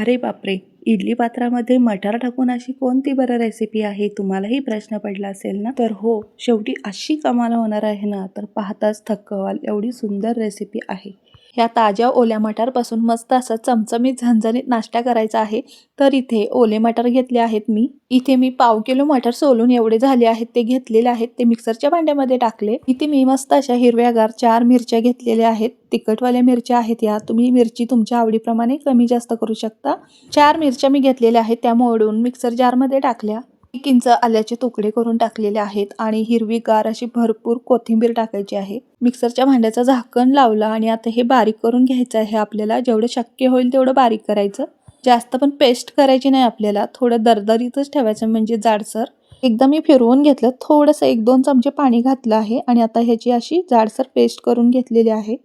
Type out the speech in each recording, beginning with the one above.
अरे बापरे इडली पात्रामध्ये मटार टाकून अशी कोणती बरं रेसिपी आहे? तुम्हालाही प्रश्न पडला असेल ना? तर हो शेवटी अशी कमाल होणार आहे ना? तर पाहताच थक्कवाल एवढी सुंदर रेसिपी आहे. ह्या ताज्या ओल्या मटारपासून मस्त असा चमचमीत झणझणीत नाश्ता करायचा आहे. तर इथे ओले मटार घेतले आहेत मी. इथे मी पाव किलो मटार सोलून एवढे झाले आहेत. ते घेतलेले आहेत. ते मिक्सरच्या भांड्यामध्ये टाकले. इथे मी मस्त अशा हिरव्यागार चार मिरच्या घेतलेल्या आहेत. तिखटवाल्या मिरच्या आहेत या. तुम्ही मिरची तुमच्या आवडीप्रमाणे कमी जास्त करू शकता. चार मिरच्या मी घेतलेल्या आहेत. त्या मोडून मिक्सर जारमध्ये टाकल्या. एक इंच आल्याचे तुकडे करून टाकलेले आहेत आणि हिरवीगार अशी भरपूर कोथिंबीर टाकायची आहे. मिक्सरच्या भांड्याचं झाकण लावलं आणि आता हे बारीक करून घ्यायचं आहे. आपल्याला जेवढं शक्य होईल तेवढं बारीक करायचं. जास्त पण पेस्ट करायची नाही आपल्याला. थोडं दरदरीतच ठेवायचं म्हणजे जाडसर. एकदा मी फिरवून घेतलं. थोडंसं एक दोन चमचे पाणी घातलं आहे आणि आता ह्याची अशी जाडसर पेस्ट करून घेतलेली आहे.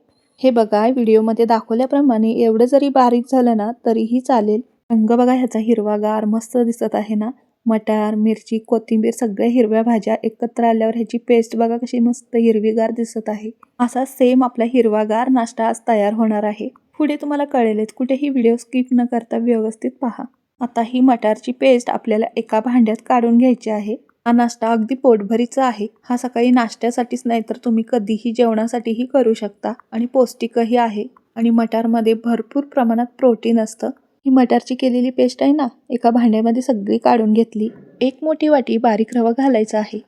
हे बघा व्हिडिओमध्ये दाखवल्याप्रमाणे एवढं जरी बारीक झालं ना तरीही चालेल. रंग बघा ह्याचा हिरवागार मस्त दिसत आहे ना? मटार मिरची कोथिंबीर सगळ्या हिरव्या भाज्या एकत्र आल्यावर ह्याची पेस्ट बघा कशी मस्त हिरवीगार दिसत आहे. असा सेम आपला हिरवागार नाश्ता आज तयार होणार आहे. पुढे तुम्हाला कळेलच कुठेही व्हिडिओ स्किप न करता व्यवस्थित पहा. आता ही मटारची पेस्ट आपल्याला एका भांड्यात काढून घ्यायची आहे. हा नाश्ता अगदी पोटभरीचा आहे. हा सकाळी नाश्त्यासाठीच नाही तर तुम्ही कधीही जेवणासाठीही करू शकता. आणि पौष्टिकही आहे. आणि मटारमध्ये भरपूर प्रमाणात प्रोटीन असतं. ही मटारची केलेली पेस्ट आहे ना एका भांड्यामध्ये सगळी काढून घेतली. एक मोठी वाटी बारीक रवा घालायचा आहे.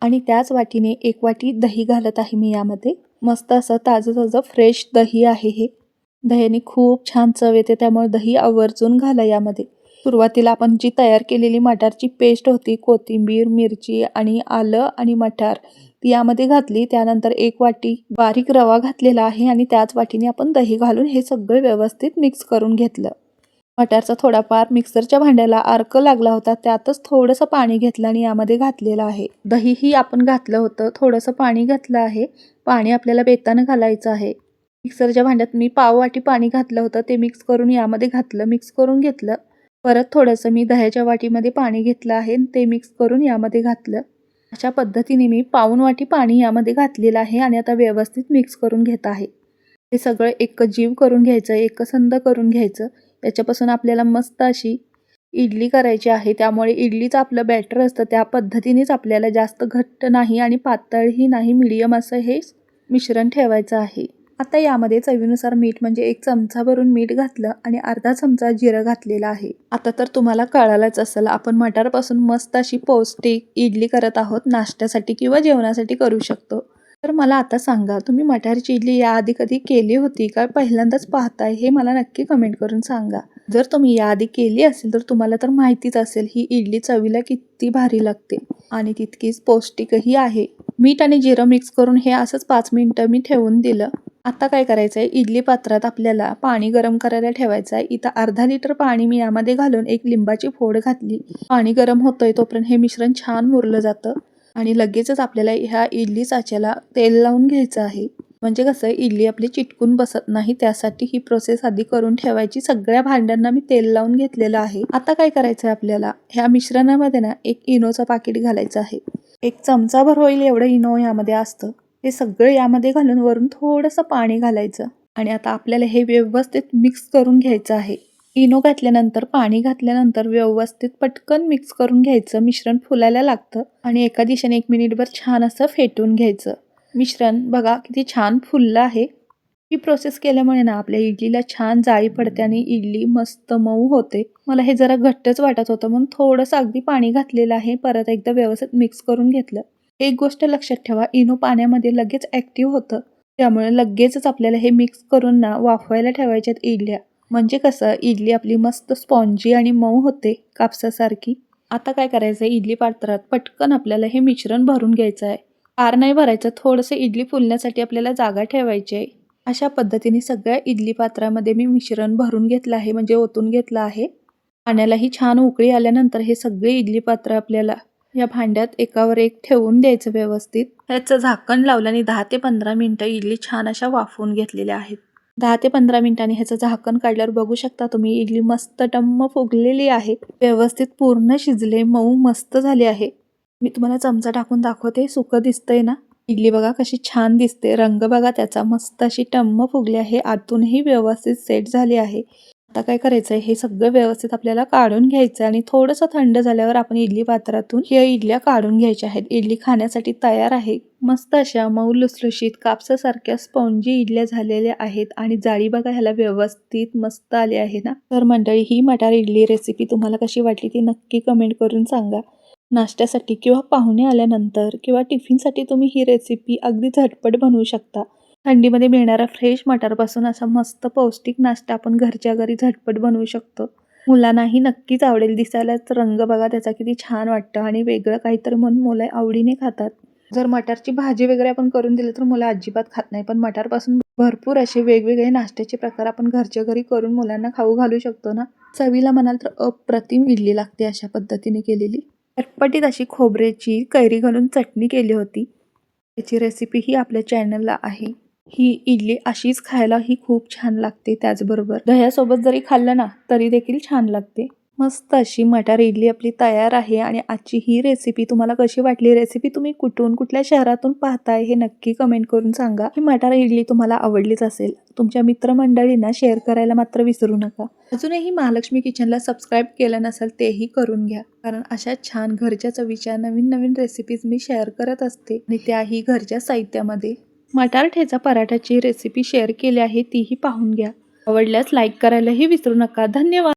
आणि त्याच वाटीने एक वाटी दही घालत आहे मी यामध्ये. मस्त असं ताजं ताजं फ्रेश दही आहे हे. दह्याने खूप छान चव येते त्यामुळे दही आवर्जून घाला यामध्ये. सुरुवातीला आपण जी तयार केलेली मटारची पेस्ट होती कोथिंबीर मिरची आणि आलं आणि मटार ती यामध्ये घातली. त्यानंतर एक वाटी बारीक रवा घातलेला आहे आणि त्याच वाटीने आपण दही घालून हे सगळं व्यवस्थित मिक्स करून घेतलं. मटारचा थोडाफार मिक्सरच्या भांड्याला अर्क लागला होता. त्यातच थोडंसं पाणी घेतलं आणि यामध्ये घातलेलं आहे. दहीही आपण घातलं होतं. थोडंसं पाणी घातलं आहे. पाणी आपल्याला बेतानं घालायचं आहे. मिक्सरच्या भांड्यात मी पाव वाटी पाणी घातलं होतं. ते मिक्स करून यामध्ये घातलं मिक्स करून घेतलं. परत थोडंसं मी दह्याच्या वाटीमध्ये पाणी घेतलं आहे ते मिक्स करून यामध्ये घातलं. अशा पद्धतीने मी पाऊन वाटी पाणी यामध्ये घातलेलं आहे आणि आता व्यवस्थित मिक्स करून घेत आहे. हे सगळं एकजीव करून घ्यायचं एकसंद करून घ्यायचं. त्याच्यापासून आपल्याला मस्त अशी इडली करायची आहे. त्यामुळे इडलीचं आपलं बॅटर असतं. त्या पद्धतीनेच आपल्याला जास्त घट्ट नाही आणि पातळही नाही मिडियम असं हे मिश्रण ठेवायचं आहे. आता यामध्ये चवीनुसार मीठ म्हणजे एक चमचा भरून मीठ घातलं आणि अर्धा चमचा जिरं घातलेला आहे. आता तर तुम्हाला कळालंच असेल आपण मटारपासून मस्त अशी पौष्टिक इडली करत आहोत. नाश्त्यासाठी किंवा जेवणासाठी करू शकतो. तर मला आता सांगा तुम्ही मटारची इडली याआधी कधी केली होती का? पहिल्यांदाच पाहताय हे मला नक्की कमेंट करून सांगा. जर तुम्ही याआधी केली असेल तर तुम्हाला तर माहितीच असेल ही इडली चवीला किती भारी लागते आणि तितकीच पौष्टिकही आहे. मीठ आणि जिरं मिक्स करून हे असंच पाच मिनटं मी ठेवून दिलं. आता काय करायचं आहे इडली पात्रात आपल्याला पाणी गरम करायला ठेवायचं आहे इथं अर्धा लिटर पाणी मी यामध्ये घालून एक लिंबाची फोड घातली. पाणी गरम होतंय तोपर्यंत हे मिश्रण छान मुरलं जातं. आणि लगेचच आपल्याला ह्या इडली साच्याला तेल लावून घ्यायचं आहे. म्हणजे कसं इडली आपली चिटकून बसत नाही त्यासाठी ही प्रोसेस आधी करून ठेवायची. सगळ्या भांड्यांना मी तेल लावून घेतलेलं आहे. आता काय करायचं आहे आपल्याला? ह्या मिश्रणामध्ये ना एक इनोचं पाकिट घालायचं आहे. एक चमचाभर होईल एवढं इनो यामध्ये असतं. हे सगळं यामध्ये घालून वरून थोडंसं पाणी घालायचं. आणि आता आपल्याला हे व्यवस्थित मिक्स करून घ्यायचं आहे. इनो घातल्यानंतर पाणी घातल्यानंतर व्यवस्थित पटकन मिक्स करून घ्यायचं. मिश्रण फुलायला लागतं आणि एका दिशेने एक मिनिटभर छान असं फेटून घ्यायचं. मिश्रण बघा किती छान फुललं आहे. ही प्रोसेस केल्यामुळे ना आपल्या इडलीला छान जाळी पडते आणि इडली मस्त मऊ होते. मला हे जरा घट्टच वाटत होतं म्हणून थोडंसं अगदी पाणी घातलेलं आहे. परत एकदा व्यवस्थित मिक्स करून घेतलं. एक गोष्ट लक्षात ठेवा इनो पाण्यामध्ये लगेच ॲक्टिव्ह होतं. त्यामुळे लगेचच आपल्याला हे मिक्स करून ना वाफवायला ठेवायच्यात इडल्या. म्हणजे कसं इडली आपली मस्त स्पॉन्जी आणि मऊ होते कापसासारखी. आता काय करायचं आहे इडली पात्रात पटकन आपल्याला हे मिश्रण भरून घ्यायचं आहे. फार नाही भरायचं थोडंसं इडली फुलण्यासाठी आपल्याला जागा ठेवायची आहे. अशा पद्धतीने सगळ्या इडली पात्रामध्ये मी मिश्रण भरून घेतलं आहे म्हणजे ओतून घेतलं आहे. पाण्यालाही छान उकळी आल्यानंतर हे सगळे इडली पात्र आपल्याला या भांड्यात एकावर एक ठेवून द्यायचं व्यवस्थित. ह्याचं झाकण लावल्याने दहा ते पंधरा मिनटं इडली छान अशा वाफवून घेतलेल्या आहेत. दहा ते पंधरा मिनिटांनी ह्याचं झाकण काढल्यावर बघू शकता तुम्ही इडली मस्त टम्म फुगलेली आहे. व्यवस्थित पूर्ण शिजले मऊ मस्त झाले आहे. मी तुम्हाला चमचा टाकून दाखवते सुकं दिसतंय ना? इडली बघा कशी छान दिसते रंग बघा त्याचा मस्त अशी टम्म फुगली आहे आतूनही व्यवस्थित सेट झाली आहे. आता काय करायचं आहे हे सगळं व्यवस्थित आपल्याला काढून घ्यायचं आहे आणि थोडंसं थंड झाल्यावर आपण इडली पात्रातून या इडल्या काढून घ्यायच्या आहेत. इडली खाण्यासाठी तयार आहे. मस्त अशा मऊ लुसलुशीत कापसासारख्या स्पॉन्जी इडल्या झालेल्या आहेत आणि जाळी बघा ह्याला व्यवस्थित मस्त आली आहे ना. तर मंडळी ही मटार इडली रेसिपी तुम्हाला कशी वाटली ती नक्की कमेंट करून सांगा. नाश्त्यासाठी किंवा पाहुणे आल्यानंतर किंवा टिफिनसाठी तुम्ही ही रेसिपी अगदी झटपट बनवू शकता. थंडीमध्ये मिळणारा फ्रेश मटारपासून असा मस्त पौष्टिक नाश्ता आपण घरच्या घरी झटपट बनवू शकतो. मुलांनाही नक्कीच आवडेल दिसायलाच रंग बघा त्याचा किती छान वाटतं आणि वेगळं काहीतरी म्हणून मुलं आवडीने खातात. जर मटारची भाजी वगैरे आपण करून दिली तर मुलं अजिबात खात नाही पण मटारपासून भरपूर असे वेगवेगळे नाश्त्याचे प्रकार आपण घरच्या घरी करून मुलांना खाऊ घालू शकतो ना? चवीला म्हणाल तर अप्रतिम इडली लागते अशा पद्धतीने केलेली. चटपटीत अशी खोबऱ्याची कैरी घालून चटणी केली होती. त्याची रेसिपी ही आपल्या चॅनलला आहे. ही इडली अशीच खायला ही खूप छान लागते त्याचबरोबर. दह्यासोबत जरी खाल्लं ना तरी देखील छान लागते. मस्त अशी मटार इडली आपली तयार आहे आणि आजची ही रेसिपी तुम्हाला कशी वाटली? रेसिपी तुम्ही कुठून कुठल्या शहरातून पाहताय हे नक्की कमेंट करून सांगा. ही मटार इडली तुम्हाला आवडलीच असेल. तुमच्या मित्रमंडळींना शेअर करायला मात्र विसरू नका. अजूनही महालक्ष्मी किचनला सबस्क्राईब केलं नसेल तेही करून घ्या. कारण अशा छान घरच्या चवीच्या नवीन नवीन रेसिपीज मी शेअर करत असते आणि त्याही घरच्या साहित्यामध्ये. मटार ठेचा पराठाची रेसिपी शेअर केली आहे तीही पाहून घ्या. आवडल्यास लाईक करायलाही विसरू नका. धन्यवाद.